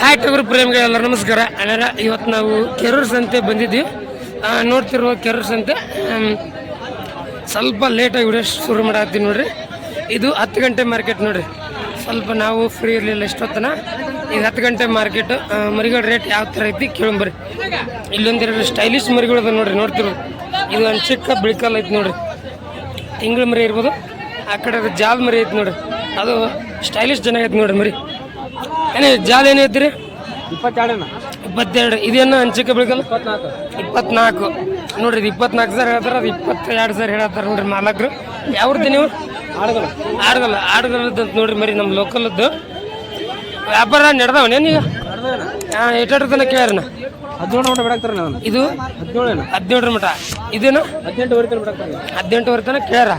Hi ಟಗರು ಪ್ರೇಮಿಗಳೆಲ್ಲ ನಮಸ್ಕಾರ. ಅಣ್ಣರ, ಇವತ್ತು ನಾವು ಕೆರೂರು ಸಂತೆ ಬಂದಿದ್ದೀವಿ. ನೋಡ್ತಿರುವ ಕೆರೂರು ಸಂತೆ ಸ್ವಲ್ಪ ಲೇಟಾಗಿ ವಿಡಿಯೋ ಶುರು ಮಾಡತ್ತೀವಿ ನೋಡ್ರಿ. ಇದು ಹತ್ತು ಗಂಟೆ ಮಾರ್ಕೆಟ್ ನೋಡ್ರಿ. ಸ್ವಲ್ಪ ನಾವು ಫ್ರೀ ಇರಲಿಲ್ಲ ಎಷ್ಟೊತ್ತನ. ಈಗ ಹತ್ತು ಗಂಟೆ ಮಾರ್ಕೆಟ್ ಮರಿಗಳ ರೇಟ್ ಯಾವ ಥರ ಐತಿ ಕೇಳಂಬರ್ರಿ ಇಲ್ಲೊಂದಿರೋ ಸ್ಟೈಲಿಶ್ ಮರಿಗಳು ಅದ ನೋಡ್ರಿ, ನೋಡ್ತಿರೋ. ಇದು ಒಂದು ಚಿಕ್ಕ ಬಿಳಿಕಲ್ ಐತಿ ನೋಡ್ರಿ. ತಿಂಗಳ ಮರಿ ಇರ್ಬೋದು, ಆ ಕಡೆ ಜಾಲ್ ಮರಿ ಐತಿ ನೋಡ್ರಿ. ಅದು ಸ್ಟೈಲಿಶ್ ಚೆನ್ನಾಗೈತಿ ನೋಡ್ರಿ ಮರಿ. ಏನೇ ಜಾಲ ಏನೈತಿ ರೀ ಇಪ್ಪತ್ತೆರಡನ? ಇಪ್ಪತ್ತೆರಡು. ಇದೇನು ಹಂಚಿಕೆ ಬೆಳಕಲ್ಲ? ಇಪ್ಪತ್ನಾಲ್ಕು. ನೋಡ್ರಿ ಇದು ಇಪ್ಪತ್ನಾಲ್ಕು ಸರ್ ಹೇಳ್ತಾರೆ ಅದು ಇಪ್ಪತ್ತೆರಡು ಸರ್ ಹೇಳ್ತಾರೆ ನೋಡ್ರಿ ಮಾಲಕರು ಯಾವ್ದು ನೀವು? ಆಡಗಲ್ಲ. ಆಡಗಲ್ಲ. ಆಡುಗಲ್ಲದ್ದು ಅಂತ ನೋಡ್ರಿ ಮರಿ ನಮ್ಮ ಲೋಕಲ್ದು ವ್ಯಾಪಾರ ನಡೆದವನೇನೀಗ ಹಾಂ ಎಷ್ಟು ತನಕ ಕೇಳ್ರಣ ಹದಿನೇಳು ಮಟ್ಟ ಬಿಡಾಕ್ತಾರ ನಾನು ಇದು? ಹದಿನೇಳು ಹದಿನೇಳರ ಮಟ ಇದೇನು? ಹದಿನೆಂಟು ವರೆಗೆ ಬಿಡಾಕ್ತಾರ ಹದಿನೆಂಟುವರೆ ತನಕ ಕೇಳ್ರ.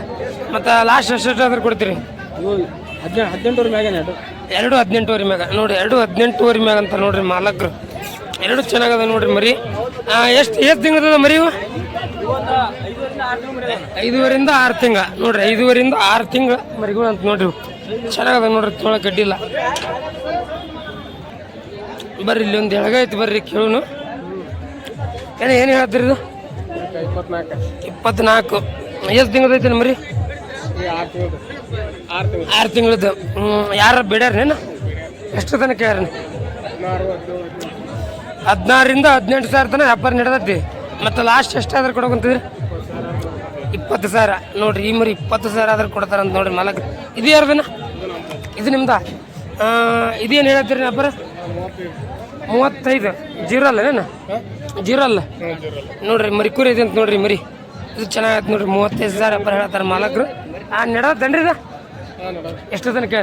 ಮತ್ತು ಲಾಸ್ಟ್ ಎಷ್ಟು ಆದ್ರೆ ಕೊಡ್ತೀರಿ? ಹದಿನೆಂಟು ಹದಿನೆಂಟು ಹದಿನೆಂಟುವರೆ ಮ್ಯಾಗೇನೆ ಅದು? ಎರಡು ಹದಿನೆಂಟುವರೆ ಮ್ಯಾಗ. ನೋಡಿ, ಎರಡು ಹದಿನೆಂಟುವರೆ ಮ್ಯಾಗ ಅಂತ ನೋಡ್ರಿ ಮಾಲಕರು. ಎರಡು ಚೆನ್ನಾಗದ ನೋಡ್ರಿ ಮರಿ. ಎಷ್ಟು ಎಷ್ಟು ತಿಂಗಳದ ಮರಿ ಐದುವರಿಂದ ಆರು ತಿಂಗ ನೋಡ್ರಿ ಐದುವರಿಂದ ಆರು ತಿಂಗಳ ಮರಿಗಳು ಅಂತ ನೋಡ್ರಿ. ಚೆನ್ನಾಗದ ನೋಡ್ರಿ ತೊಳಕ್ ಅಡ್ಡಿಲ್ಲ ಬರ್ರಿ, ಇಲ್ಲಿ ಒಂದು ಎಳಗ ಐತಿ ಬರ್ರಿ ಕೇಳುನು. ಏನ, ಏನು ಹೇಳ್ತೀರಿ ಇದು? ಇಪ್ಪತ್ನಾಲ್ಕು. ಎಷ್ಟು ತಿಂಗಳದೈತಿ ಮರಿ? ಆರು ತಿಂಗಳು. ಆರು ತಿಂಗಳು ಆರು ತಿಂಗಳದ್ದು ಯಾರು ಯಾರ ಬಿಡ್ಯಾರೇನು ಎಷ್ಟು ತನಕ ಯಾರ ಹದಿನಾರರಿಂದ ಹದಿನೆಂಟು ಸಾವಿರ ತನಕ ವ್ಯಾಪಾರ ನಡೆದೈತಿ ಮತ್ತು ಲಾಸ್ಟ್ ಎಷ್ಟಾದ್ರೂ ಕೊಡೋಕಂತಿದ್ರಿ ಇಪ್ಪತ್ತು ಸಾವಿರ. ನೋಡ್ರಿ, ಈ ಮರಿ ಇಪ್ಪತ್ತು ಸಾವಿರ ಆದ್ರೆ ಕೊಡ್ತಾರಂತ ನೋಡ್ರಿ ಮಲಕ್. ಇದು ಯಾರ್ದನ ಇದು ನಿಮ್ದ? ಇದೇನು ಹೇಳತ್ತೀರಿ ವ್ಯಾಪಾರ ಮೂವತ್ತೈದು. ಜೀರೋ ಅಲ್ಲ ಏನು ಜೀರೋ ಅಲ್ಲ? ನೋಡ್ರಿ, ಮರಿ ಕುರಿ ಇದೆ ಅಂತ ನೋಡ್ರಿ ಮರಿ. ಇದು ಚೆನ್ನಾಗೈತೆ ನೋಡ್ರಿ, ಮೂವತ್ತೈದು ಸಾವಿರ ವ್ಯಾಪಾರ ಹೇಳ್ತಾರೆ ಮಾಲಕರು. ಆ ನಡೆದನ್ರಿ ಇದು? ಎಷ್ಟು ತನಕ?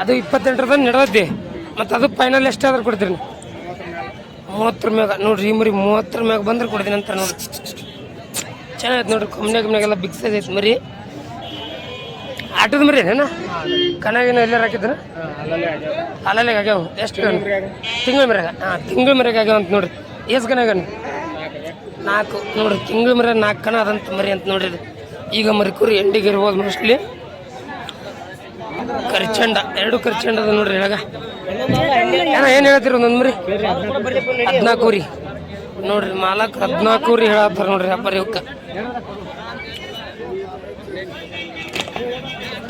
ಅದು. ಇಪ್ಪತ್ತೆಂಟರ ತನಕ ನಡೆದೈತಿ ಮತ್ತು ಅದು ಫೈನಲ್ ಎಷ್ಟಾದ್ರೂ ಕೊಡ್ತೀರಿ ಮೂವತ್ತರ ಮ್ಯಾಗ. ನೋಡ್ರಿ ಈ ಮರಿ ಮೂವತ್ತರ ಮ್ಯಾಗ ಬಂದ್ರೆ ಕೊಡ್ತೀನಿ ಅಂತ ನೋಡ್ರಿ. ಚೆನ್ನಾಗೈತೆ ನೋಡ್ರಿ. ಕಮ್ಮಿ ಕಮ್ಮನೆಗೆಲ್ಲ ಬಿಗ್ ಸೈಜ್ ಐತೆ ಮರಿ. ಆಟದ ಮರಿ ಏನೇನ ಕಣಗಿನ ಎಲ್ಲ ಹಾಕಿದ್ರ ಅಲ್ಲಲ್ಲಿ ಆಗ್ಯಾವ. ಎಷ್ಟು ತಿಂಗಳ ಮರ್ಯಾಗ? ಹಾಂ ತಿಂಗಳ ಮರ್ಯಾಗ ಆಗ್ಯಾವ ಅಂತ ನೋಡ್ರಿ. ಎಷ್ಟು ಕನಾಗ ನಾಲ್ಕು. ನೋಡ್ರಿ ತಿಂಗಳ ಮರ್ಯಾಗ ನಾಲ್ಕು ಕಣ ಅದಂತ ಮರಿ ಅಂತ ನೋಡ್ರಿ. ಈಗ ಮರಿ ಕುರಿ ಎಂಡಿಗೆ ಇರ್ಬೋದು ಮೋಸ್ಟ್ಲಿ ಕರ್ಚಂಡ, ಎರಡು ಕರ್ಚಂಡ ಅದ ನೋಡ್ರಿ ಹೇಳಗ ಏನ ಏನು ಹೇಳ್ತೀರಿ ಒಂದೊಂದು ಮರಿ? ಹದಿನಾಲ್ಕು ರೀ ನೋಡ್ರಿ ಮಾಲಕ್ ಹದಿನಾಲ್ಕು ರೀ ಹೇಳತ್ತಾರ ನೋಡ್ರಿ ವ್ಯಾಪಾರಿ ಇವಕ್ಕ.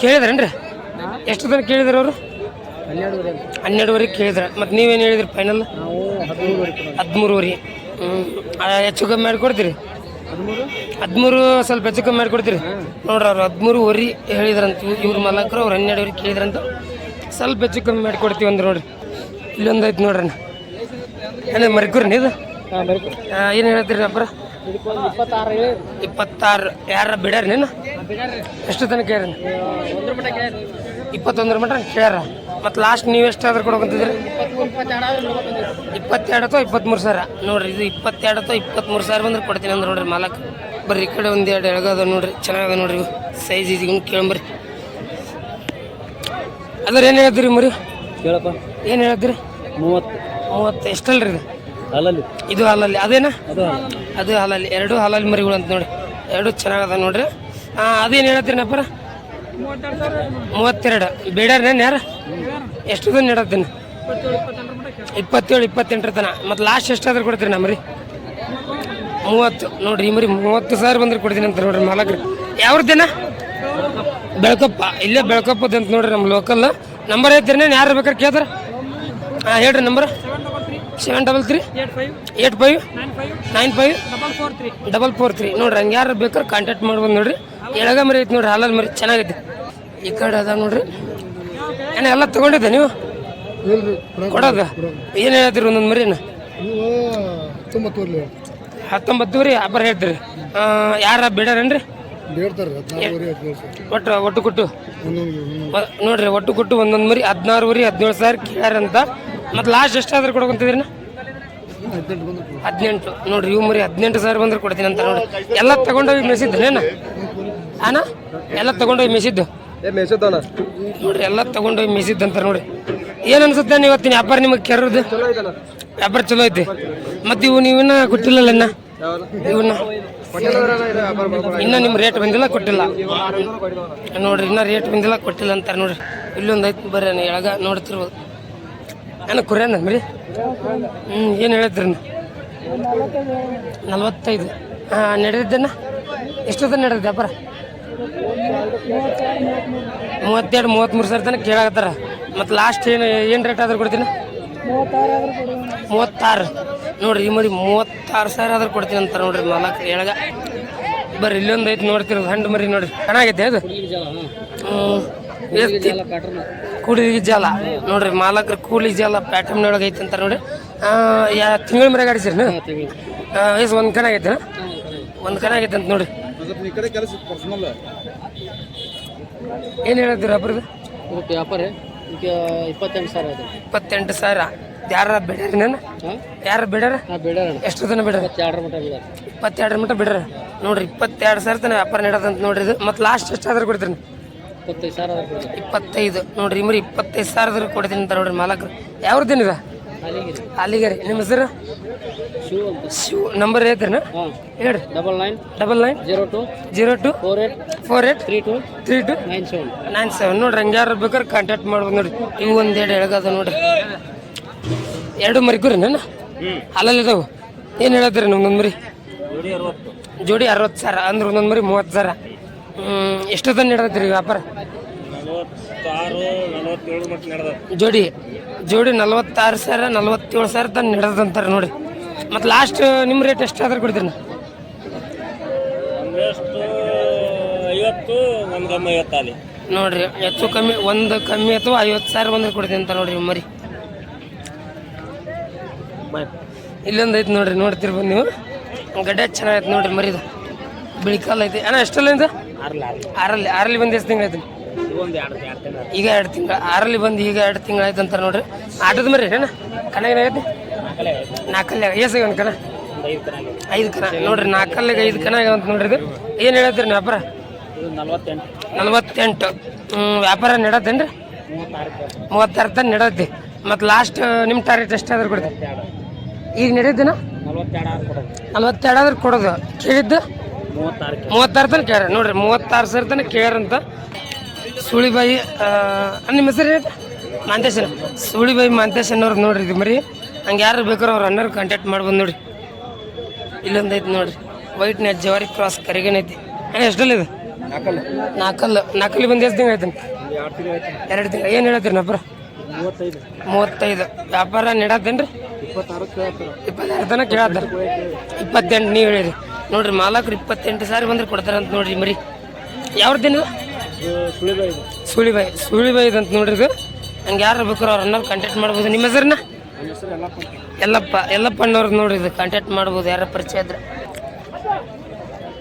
ಕೇಳಿದ್ರೇನ್ರಿ? ಎಷ್ಟು ದಿನ ಕೇಳಿದ್ರಿ ಅವರು? ಹನ್ನೆರಡುವರೆ ಹನ್ನೆರಡುವರೆಗೆ ಕೇಳಿದ್ರ. ಮತ್ತು ನೀವೇನು ಹೇಳಿದ್ರಿ ಫೈನಲ್ ಹದಿಮೂರುವರೆ. ಹ್ಞೂ ಹೆಚ್ಚು ಕಮ್ಮಿ ಮಾಡಿಕೊಡ್ತೀರಿ? ಹದಿಮೂರು? ಸ್ವಲ್ಪ ಹೆಚ್ಚು ಕಮ್ಮಿ ಮಾಡಿಕೊಡ್ತೀರಿ. ನೋಡ್ರಿ ಅವ್ರು ಹದಿಮೂರು ವರಿ ಹೇಳಿದ್ರಂತ ಇವ್ರ ಮಲಕರು ಅವ್ರು ಹನ್ನೆರಡುವರೆ ಕೇಳಿದ್ರಂತ ಸ್ವಲ್ಪ ಹೆಚ್ಚು ಕಮ್ಮಿ ಮಾಡಿಕೊಡ್ತೀವಿ ಅಂದ್ರೆ ನೋಡ್ರಿ. ಇಲ್ಲೊಂದು ಐತೆ ನೋಡ್ರಿ ಏನೇ ಮರಿಕೂರಿ ಇದು? ಏನು ಹೇಳ್ತೀರಿ ಅಬ್ಬರ ಇದಕ್ಕೊಂದು ಇಪ್ಪತ್ತಾರು. ಯಾರ ಬಿಡ್ಯಾರ ನೀನು? ಎಷ್ಟು ತನಕ ಕೇಳ್ರಿ ಇಪ್ಪತ್ತೊಂದರ ಮಟ್ಟ ಕೇಳ್ಯಾರ. ಮತ್ತು ಲಾಸ್ಟ್ ನೀವು ಎಷ್ಟಾದ್ರೂ ಕೊಡೋಕಂತಿದ್ರಿ ಇಪ್ಪತ್ತೆರಡು ಅಥವಾ ಇಪ್ಪತ್ತ್ಮೂರು ಸಾವಿರ? ನೋಡ್ರಿ ಇದು ಇಪ್ಪತ್ತೆರಡು ಅಥವಾ ಇಪ್ಪತ್ತ್ಮೂರು ಸಾವಿರ ಬಂದ್ರೆ ಕೊಡ್ತೀನಿ ಅಂದ್ರೆ ನೋಡ್ರಿ ಮಾಲಕ್. ಬರ್ರಿ ಈ ಕಡೆ ಒಂದು ಎರಡು ಎಳಗದ ನೋಡ್ರಿ ಚೆನ್ನಾಗದ ನೋಡ್ರಿ ಇವು. ಸೈಜ್ ಇದೀಗ ಕೇಳಂಬ್ರಿ ಅದ್ರ ಏನು ಹೇಳಿದ್ರಿ ಮರಿ? ಕೇಳಪ್ಪ. ಏನು ಹೇಳಿದ್ರಿ? ಮೂವತ್ತು. ಮೂವತ್ತು ಎಷ್ಟಲ್ರಿ ಇದು? ಹಾಲಲ್ಲಿ. ಇದು ಹಾಲಲ್ಲಿ ಅದೇನ? ಅದು ಅದು ಹಾಲಲ್ಲಿ ಎರಡು ಹಾಲಲ್ಲಿ ಮರಿಗಳು ಅಂತ ನೋಡಿ ಎರಡು ಚೆನ್ನಾಗದ ನೋಡ್ರಿ. ಹಾಂ ಅದೇನು ಹೇಳತ್ತೀರಿ ನಪ್ಪರ ಮೂವತ್ತೆರಡು. ನಾನು ಯಾರು? ಎಷ್ಟು ದಿನ ಹೇಳತ್ತೀನಿ ಇಪ್ಪತ್ತೇಳು, ಇಪ್ಪತ್ತೆಂಟರ ತನ. ಮತ್ತು ಲಾಸ್ಟ್ ಎಷ್ಟಾದ್ರೂ ಕೊಡ್ತೀರಿ ನಮ್ರಿ ಮೂವತ್ತು. ನೋಡ್ರಿ ಮರಿ ಮೂವತ್ತು ಸಾವಿರ ಬಂದ್ರೆ ಕೊಡ್ತೀನಿ ಅಂತ ನೋಡ್ರಿ ಮಾಲಕ್ರಿ. ಯಾವ್ರದ್ದೇನ ಬೆಳಕಪ್ಪ. ಇಲ್ಲೇ ಬೆಳ್ಕಪ್ಪ ಅಂತ ನೋಡ್ರಿ ನಮ್ಮ ಲೋಕಲ್ ನಂಬರ್ ಐತ್ರಿ ಯಾರು ಬೇಕಾದ್ರೆ ಕೇಳ್ತಾರ? ಹಾಂ, ಹೇಳ್ರಿ number seven double three eight five nine five double four three ನೋಡ್ರಿ, ಹಂಗೆ ಯಾರು ಬೇಕಾದ್ರೆ ಕಾಂಟ್ಯಾಕ್ಟ್ ಮಾಡ್ಬೋದು ನೋಡ್ರಿ. ಎಳಗ ಮರಿ ಐತೆ ನೋಡ್ರಿ ಹಾಲಲ್ಲಿ ಮರಿ. ಚೆನ್ನಾಗೈತೆ. ಈ ಕಡೆ ಅದ ನೋಡ್ರಿ. ಏನ, ಎಲ್ಲ ತಗೊಂಡಿದ್ದೆ ನೀವು? ಕೊಡೋದ? ಏನು ಹೇಳ್ತೀರಿ ಒಂದೊಂದು ಮರಿನ? ಹತ್ತೊಂಬತ್ತು ರೀ ಅಬ್ಬರ ಹೇಳ್ತೀರಿ. ಯಾರ ಬೇಡರೇನ್ರಿ? ಹದಿನಾರುವರೆ ಸಾವಿರ ಒಟ್ಟು ಒಟ್ಟು ಕೊಟ್ಟು. ನೋಡ್ರಿ ಒಟ್ಟು ಕೊಟ್ಟು ಒಂದೊಂದು ಮರಿ ಹದಿನಾರು ವರಿ ಹದಿನೇಳು ಸಾವಿರ ಕೇಳ್ಯಾರಂತ ಮತ್ತು ಲಾಸ್ಟ್ ಎಷ್ಟಾದ್ರೂ ಕೊಡ್ಕೊಂತಿದ್ರಿ ಹದಿನೆಂಟು ನೋಡ್ರಿ ಇವು ಮರಿ ಹದಿನೆಂಟು ಸಾವಿರ ಬಂದ್ರೆ ಕೊಡ್ತೀನಿ ಅಂತ ನೋಡಿ ಎಲ್ಲ ತಗೊಂಡೋಗಿ ಮೆಸಿದ್ದೇನ ಅಣ್ಣ ಎಲ್ಲ ತಗೊಂಡೋಗಿ ಮೆಸಿದ್ದು ನೋಡ್ರಿ ಎಲ್ಲ ತಗೊಂಡೋಗಿ ಮೆಸಿದ್ದಂತ ಅಂತ ನೋಡಿ ಏನು ಅನ್ಸುತ್ತೆ ಇವತ್ತಿನ ವ್ಯಾಪಾರ ನಿಮಗೆ ಕೆರೋದು ವ್ಯಾಪಾರ ಚಲೋ ಐತಿ. ಮತ್ತೆ ಇವು ನೀವಿನ್ನ ಕೊಟ್ಟಿಲ್ಲಲ್ಲ ಇನ್ನ ಇವನ್ನ ಇನ್ನ ನಿಮ್ಮ ರೇಟ್ ಬಂದಿಲ್ಲ, ಕೊಟ್ಟಿಲ್ಲ. ನೋಡ್ರಿ, ಇನ್ನ ರೇಟ್ ಬಂದಿಲ್ಲ, ಕೊಟ್ಟಿಲ್ಲ ಅಂತಾರೆ ನೋಡ್ರಿ. ಇಲ್ಲೊಂದು ಐತಿ ಬರ್ರಿ ಎಳಗ ನೋಡ್ತಿರ್ಬೋದು. ನಾನು ಕುರಿಯನ್ ಮರಿ? ಹ್ಞೂ ಏನು ಹೇಳಿದ್ರಿ ನಲ್ವತ್ತೈದು. ಹಾಂ ನಡೆದಿದ್ದನ್ನ ಎಷ್ಟೊತ್ತ ನಡೆದಿದ್ದೆ ವ್ಯಾಪಾರ? ಮೂವತ್ತೆರಡು ಮೂವತ್ತ್ಮೂರು ಸಾವಿರ ತನಕ ಕೇಳಾಕತ್ತಾರ. ಮತ್ತು ಲಾಸ್ಟ್ ಏನು ಏನು ರೇಟ್ ಆದ್ರೆ ಕೊಡ್ತೀನಿ? ಮೂವತ್ತಾರು. ನೋಡ್ರಿ ಈ ಮರಿ ಮೂವತ್ತಾರು ಸಾವಿರ ಆದ್ರೆ ಕೊಡ್ತೀನಿ ಅಂತ ನೋಡ್ರಿ ನಾಲ್ಕು ಎಳಗ. ಬರ್ರಿ ಇಲ್ಲೊಂದು ಐತಿ ನೋಡ್ತಿರೋದು ಹಂಡು ಮರಿ ನೋಡ್ರಿ. ಚೆನ್ನಾಗೈತೆ ಅದು? ಕೂಲಿ ಜಾಲ. ನೋಡ್ರಿ ಮಾಲಕರ ಕೂಲಿ ಜಾಲ ಪ್ಯಾಟರ್ನ್ ಒಳಗೆ ಐತೆ ಅಂತ ನೋಡಿ ಯಾ ತಿಂಗಳ ಮರ ಆಡಿಸಿರಿ ಎಸ್ ಒಂದು ಕಣ ಆಗೈತೆ ಒಂದು ಕಣ ಆಗೈತೆ ಅಂತ ನೋಡ್ರಿ. ಏನು ಹೇಳಿದ್ರಿ ಅಬ್ರದ್ದು ವ್ಯಾಪಾರ. ಈಗ ಇಪ್ಪತ್ತೆಂಟು ಸಾವಿರ ಇದೆ. ಇಪ್ಪತ್ತೆಂಟು ಸಾವಿರ. ಯಾರ ಬಿಡ್ಯಾರ ನಾನು ಹಾಂ? ಯಾರು ಬಿಡಾರ ಹಾಂ ಎಷ್ಟು ದಿನ ಬಿಡ್ರಿ ಇಪ್ಪತ್ತೆರಡರ ಮಟ್ಟ ಬೇಡ ಇಪ್ಪತ್ತೆರಡು ಮಟ್ಟ ಬಿಡ್ಯಾರ. ನೋಡ್ರಿ ಇಪ್ಪತ್ತೆರಡು ಸಾವಿರ ತನ ವ್ಯಾಪಾರ ನಡೆದಂತ ನೋಡ್ರಿ ಇದು. ಮತ್ತು ಲಾಸ್ಟ್ ಎಷ್ಟಾದ್ರೂ ಕೊಡ್ತೀನಿ. ಇಪ್ಪತ್ತೈದು ಸಾವಿರ ಇಪ್ಪತ್ತೈದು. ನೋಡ್ರಿ ಈ ಇಪ್ಪತ್ತೈದು ಸಾವಿರದ್ರ ಕೊಡ್ತೀನಿ ಅಂತ ನೋಡ್ರಿ ಮಾಲಕರು. ಯಾವ್ರದ್ದೇನಿದೆ? ಅಲ್ಲಿಗೆ ಅಲ್ಲಿಗೆ ನಿಮ್ಮ ಹೆಸರು? ಶಿವ ಅಂತ. ಶಿವ್. ನಂಬರ್ ಐತ್ರಿನ ಹೇಳ್ರಿ double nine double nine zero two zero two four eight four eight three two three two nine seven. Nine seven. ನೋಡ್ರಿ ಹಂಗೆ ಯಾರು ಬೇಕಾದ್ರೆ ಕಾಂಟ್ಯಾಕ್ಟ್ ಮಾಡ್ಬೋದು ನೋಡ್ರಿ. ಇವು ಒಂದು ಎರಡು ಎಳಗದ ನೋಡ್ರಿ. ಎರಡು ಮರಿಕೂರಿ ನಾನು ಅಲ್ಲಲ್ಲಿ ಇದಾವೆ. ಏನು ಹೇಳತ್ತೀರಿ ನಮ್ದೊಂದು ಮರಿ? ಜೋಡಿ ಅರವತ್ತು. ಸಾವಿರ. ಅಂದ್ರೆ ಒಂದೊಂದು ಮರಿ ಮೂವತ್ತು ಸಾವಿರ. ಎಷ್ಟೊತ್ತನ ನೀಡತ್ತೀರಿ ವ್ಯಾಪಾರ? ಜೋಡಿ. ಜೋಡಿ ನಲ್ವತ್ತಾರು ಸಾವಿರ, ನಲ್ವತ್ತೇಳು ಸಾವಿರ ತನ್ನ ನಡೆದಂತಾರೆ ನೋಡಿ. ಮತ್ತು ಲಾಸ್ಟ್ ನಿಮ್ಮ ರೇಟ್ ಎಷ್ಟು ಆದ್ರೆ ಕೊಡ್ತೀರಿ ನಾ ಐವತ್ತು ಒಂದು ಕಮ್ಮಿ ಐವತ್ತಾಲಿ ನೋಡ್ರಿ, ಹೆಚ್ಚು ಕಮ್ಮಿ, ಒಂದು ಕಮ್ಮಿ ಅಥವಾ ಐವತ್ತು ಸಾವಿರ ಬಂದ್ರೆ ಕೊಡ್ತೀನಿ ಅಂತ ನೋಡ್ರಿ ಮರಿ. ಇಲ್ಲೊಂದು ಐತೆ ನೋಡ್ರಿ ನೋಡ್ತಿರ್ಬೋದು ನೀವು. ಗಡ್ಡೆ ಚೆನ್ನಾಗೈತೆ ನೋಡ್ರಿ ಮರಿದು. ಬಿಳಿ ಕಾಲು ಐತಿ. ಅಣ್ಣ, ಎಷ್ಟಲ್ಲ ಇದು? ಆರಲ್ಲಿ ಆರಲ್ಲಿ ಬಂದು ಎಷ್ಟು ತಿಂಗಳು ಈಗ ಎರಡು ತಿಂಗಳು ಆರಲ್ಲಿ ಬಂದು ಈಗ ಎರಡು ತಿಂಗಳು ಆಯ್ತು ಅಂತಾರೆ ನೋಡ್ರಿ. ಆಟದ ಮರಿ ಏನ ಕಣ ಏನಾಗೈತಿ ನಾಲ್ಕಲ್ಲಿ ಏಸಾಗ ಒಂದು ಕಣ ಐದು ಕಣ. ನೋಡ್ರಿ ನಾಲ್ಕಲ್ಲಿಗೆ ಐದು ಕಣ ಅಂತ ನೋಡ್ರಿ ಇದು. ಏನು ಹೇಳತ್ತೀರಿ ನೀವು ವ್ಯಾಪಾರ? ನಲ್ವತ್ತೆಂಟು. ವ್ಯಾಪಾರ ನಡತ್ತೇನ್ರಿ ಮೂವತ್ತಾರು ತನಕ ನಡತ್ತೆ. ಮತ್ತು ಲಾಸ್ಟ್ ನಿಮ್ಮ ಟಾರ್ಗೆಟ್ ಎಷ್ಟಾದ್ರೂ ಕೊಡ್ತೀವಿ ಈಗ ನಡೆದಿನ ನಲ್ವತ್ತೆರಡು ಆರು ಕೊಡೋದು. ನಲ್ವತ್ತೆರಡು ಆದ್ರೆ ಕೊಡೋದು. ಕೇಳಿದ್ದು? ಮೂವತ್ತಾರು ತನಕ ಕೇಳ ನೋಡ್ರಿ ಮೂವತ್ತಾರು ಸಾವಿರ ತನಕ ಕೇಳ್ಯಾರಂತ ಸುಳಿಬಾಯಿ ನಿಮ್ಮ ಹೆಸರು ಮಾಂತೇಶನ್. ಸುಳಿಬಾಯಿ ಮಾಂತೇಶನ್ ಅವ್ರು ನೋಡ್ರಿ ಇದು ಮರಿ. ಹಂಗೆ ಯಾರು ಬೇಕಾರೋ ಅವ್ರು ಅನ್ನೋರು ಕಾಂಟ್ಯಾಕ್ಟ್ ಮಾಡ್ಬೋದು ನೋಡಿ ಇಲ್ಲೊಂದು ಐತಿ ನೋಡ್ರಿ. ವೈಟ್ ನೆಟ್ ಜವಾರಿ ಕ್ರಾಸ್ ಕರಿಗೇನ ಐತಿ ಅಣ್ಣ ಎಷ್ಟಲ್ಲ ಇದು? ನಾಲ್ಕಲ್ಲ. ನಾಲ್ಕಲ್ಲು. ನಾಲ್ಕಲ್ಲಿ ಬಂದು ಎಷ್ಟು ತಿಂಗಳು ಐತೆ ಎರಡು ತಿಂಗಳು ಏನು ಹೇಳತ್ತೀರಿ ನಪ್ಪರ ಮೂವತ್ತೈದು. ವ್ಯಾಪಾರ ನೆಡತ್ತೇನ್ರಿ? ಇಪ್ಪತ್ತಾರು ತನಕ ಕೇಳತ್ತಾರ. ಇಪ್ಪತ್ತೆಂಟು ನೀವು ಹೇಳಿರಿ. ನೋಡ್ರಿ ಮಾಲಕರು ಇಪ್ಪತ್ತೆಂಟು ಸಾರಿ ಬಂದ್ರೆ ಕೊಡ್ತಾರಂತ ನೋಡ್ರಿ ಮರಿ. ಯಾವ ಇದು ಸುಳಿಬಾಯಿ. ಸುಳಿಬಾಯಿ ಅಂತ ನೋಡ್ರಿ ಇದು. ಹಂಗೆ ಯಾರು ಬೇಕಾರೋ ಅವ್ರ ಅನ್ನೋರು ಕಾಂಟ್ಯಾಕ್ಟ್ ಮಾಡ್ಬೋದು. ನಿಮ್ಮ ಹೆಸರನ್ನ? ಎಲ್ಲಪ್ಪ ಎಲ್ಲಪ್ಪ ಅಣ್ಣವ್ರು ನೋಡ್ರಿ ಇದು. ಕಾಂಟ್ಯಾಕ್ಟ್ ಮಾಡ್ಬೋದು ಯಾರ ಪರಿಚಯ ಇದ್ರೆ.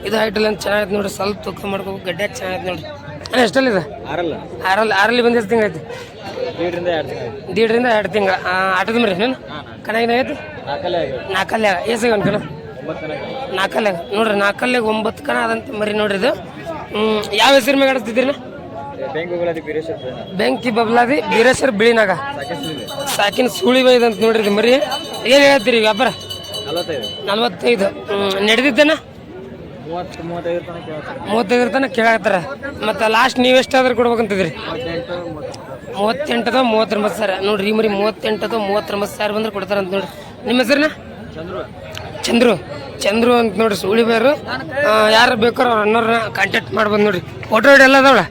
ಇದು ಹೈಟಲ್ ಅಂತ ಚೆನ್ನಾಗೈತೆ ನೋಡ್ರಿ. ಸ್ವಲ್ಪ ತೂಕ ಮಾಡ್ಕೋಬೇಕು ಗಡ್ಡೆ ಚೆನ್ನಾಗೈತೆ ನೋಡ್ರಿ. ಅಣ್ಣ ಎಷ್ಟಲ್ಲ ಇದೆ? ಆರಲ್ಲ. ಆರಲ್ಲಿ ಆರಲ್ಲಿ ಬಂದು ಎಷ್ಟು ತಿಂಗಳು ಐತಿ. ದೀಡ್ರಿಂದ ಎರಡು ತಿಂಗಳು. ಆಟದ ಮರಿ ನೀನು? ಕಣಗಿನ ಐತಿ ನಾಲ್ಕಲ್ಲೇ ಆಗಿದೆ ನಾಲ್ಕಲ್ಯಾಗ ಏಸಾಗ ಕಣ? ಒಂಬತ್ತು ಕಣ. ಆಗಿದೆ ನಾಲ್ಕಲ್ಯಾಗ ನೋಡ್ರಿ ನಾಲ್ಕಲ್ಯಾಗ ಒಂಬತ್ತು ಕಣ ಅದಂತ ಮರಿ ನೋಡ್ರಿ ಇದು. ಯಾವ ಹೆಸರು ಬೀರೇಶ್ವರ ಬೆಂಕಿ ಬಬ್ಲಾದಿ ಬೀರೇಶ್ವರ ಬಿಳಿನಾಗ. ಸಾಕಿನ ಸುಳಿ. ಬೈದ್ ಅಂತ ನೋಡ್ರಿ ಮರಿ. ಏನು ಹೇಳ್ತೀರಿ ವ್ಯಾಪಾರ? ನಲವತ್ತೈದು. ನಡೆದಿದ್ದೇನ? ಮೂವತ್ತು ಮೂವತ್ತೈದು ತನಕ ಕೇಳ್ತಾರೆ ಮೂವತ್ತೈದರ ತನಕ ಕೇಳಾಕತ್ತಾರ. ಮತ್ತು ಲಾಸ್ಟ್ ನೀವು ಎಷ್ಟಾದ್ರೂ ಕೊಡ್ಬೇಕಂತಿದ್ರಿ ಮೂವತ್ತೆಂಟು ಮೂವತ್ತು ಮೂವತ್ತೆಂಟು ಅಥವಾ ಮೂವತ್ತೊಂಬತ್ತು ಸಾವಿರ. ನೋಡ್ರಿ ಈ ಮರಿ ಮೂವತ್ತೆಂಟು ಅಥವಾ ಮೂವತ್ತೊಂಬತ್ತು ಸಾವಿರ ಬಂದ್ರೆ ಕೊಡ್ತಾರಂತ ನೋಡ್ರಿ. ನಿಮ್ಮ ಹೆಸರನ್ನ? ಚಂದ್ರು. ಚಂದ್ರು ಅಂತ ನೋಡ್ರಿ, ಸುಳಿ ಬೇರು. ಯಾರು ಬೇಕಾರ ಅವ್ರ ಅಣ್ಣವ್ರನ್ನ ಕಾಂಟ್ಯಾಕ್ಟ್ ಮಾಡ್ಬೋದು ನೋಡ್ರಿ. ಫೋಟೋ ಹಿಡಿ ಎಲ್ಲ ಅದಾವಳ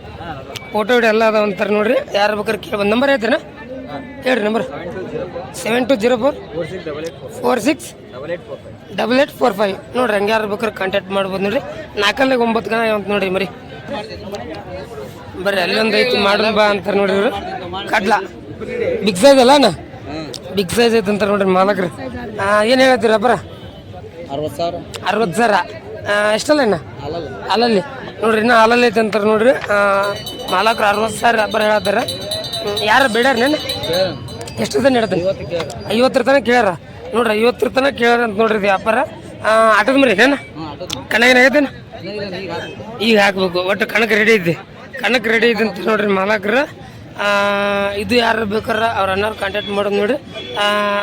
ಫೋಟೋ ಹಿಡಿ ಎಲ್ಲ ಅದಾವ ಅಂತಾರೆ ನೋಡ್ರಿ. ಯಾರು ಬೇಕಾದ್ರೆ ಕೇಳ್ಬೋದು ನಂಬರ್ ಐತೆನಾ ಹೇಳ್ರಿ number seven two zero four four six double eight four five ನೋಡ್ರಿ, ಹಂಗೆ ಯಾರು ಬೇಕಾದ್ರೆ ಕಾಂಟ್ಯಾಕ್ಟ್ ಮಾಡ್ಬೋದು ನೋಡ್ರಿ. ನಾಲ್ಕಲ್ಲಿಗೆ ಒಂಬತ್ತು ಗಣ ಅಂತ ನೋಡ್ರಿ ಮರಿ. ಬರ್ರಿ, ಅಲ್ಲೊಂದು ಐತಿ ಮಾಡೋಣ ಬಾ ಅಂತಾರೆ ನೋಡ್ರಿ ಇವರು. ಕಡ್ಲ. ಬಿಗ್ ಸೈಜ್ ಅಲ್ಲ ಬಿಗ್ ಸೈಜ್ ಐತೆ ಅಂತಾರೆ ನೋಡ್ರಿ ಹಾಂ ಏನು ಹೇಳ್ತೀರಾ ಅರವತ್ತು ಸಾವಿರ. ಅರವತ್ತು ಸಾವಿರ. ಎಷ್ಟಲ್ಲ ಇನ್ನ? ಅಲ್ಲಲ್ಲ. ನೋಡ್ರಿ ಇನ್ನೂ ಅಲ್ಲಲ್ಲಿ ಐತೆ ಅಂತಾರೆ ನೋಡ್ರಿ. ಆ, ಮಾಲಕ್ರು ಅರವತ್ತು ಸಾವಿರ ಬರ ಹೇಳತ್ತಾರ ಯಾರು ಬೇಡ್ಯಾರ ನೇನು ಎಷ್ಟು ದಿನ ಹೇಳ್ತೀನಿ ಐವತ್ತರ ತನಕ ಕೇಳ್ಯಾರ. ನೋಡ್ರಿ ಐವತ್ತರ ತನಕ ಕೇಳ್ಯಾರ ಅಂತ ನೋಡ್ರಿ ವ್ಯಾಪಾರ. ಆಟದ ಮರಿ ಏನ ಕಣ ಏನಾಗೈತೇನ ಈಗ ಹಾಕ್ಬೇಕು. ಒಟ್ಟು ಕಣಕ್ಕೆ ರೆಡಿ ಐತಿ. ಕಣಕ್ಕೆ ರೆಡಿ ಐತಿ ಅಂತ ನೋಡ್ರಿ ಮಾಲಕರು. ಇದು ಯಾರು ಬೇಕಾರ ಅವ್ರ ಅನ್ನೋರು ಕಾಂಟ್ಯಾಕ್ಟ್ ಮಾಡೋದು ನೋಡಿ.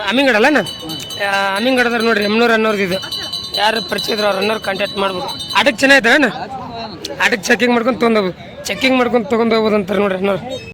ಅಮ್ಮಿಂಗಡಲ್ಲ ನಾನು ಅಮ್ಮಿಂಗಡದಾರ ನೋಡ್ರಿ, ಎಮ್ನೂರು ಅನ್ನೋರ್ದು ಇದು. ಯಾರು ಪರಿಚಯ ಇದ್ರೆ ಅವ್ರ ಅನ್ನೋರ್ ಕಾಂಟ್ಯಾಕ್ಟ್ ಮಾಡ್ಬೋದು. ಆಟಕ್ಕೆ ಚೆನ್ನಾಗೈತೆ ಆಟಕ್ಕೆ ಚೆಕಿಂಗ್ ಮಾಡ್ಕೊಂಡು ತೊಗೊಂಡೋಗ್ಬೋದು ಚೆಕಿಂಗ್ ಮಾಡ್ಕೊಂಡು ತೊಗೊಂಡೋಗ್ಬೋದು ಅಂತಾರೆ ನೋಡ್ರಿ ಅಣ್ಣವ್ರು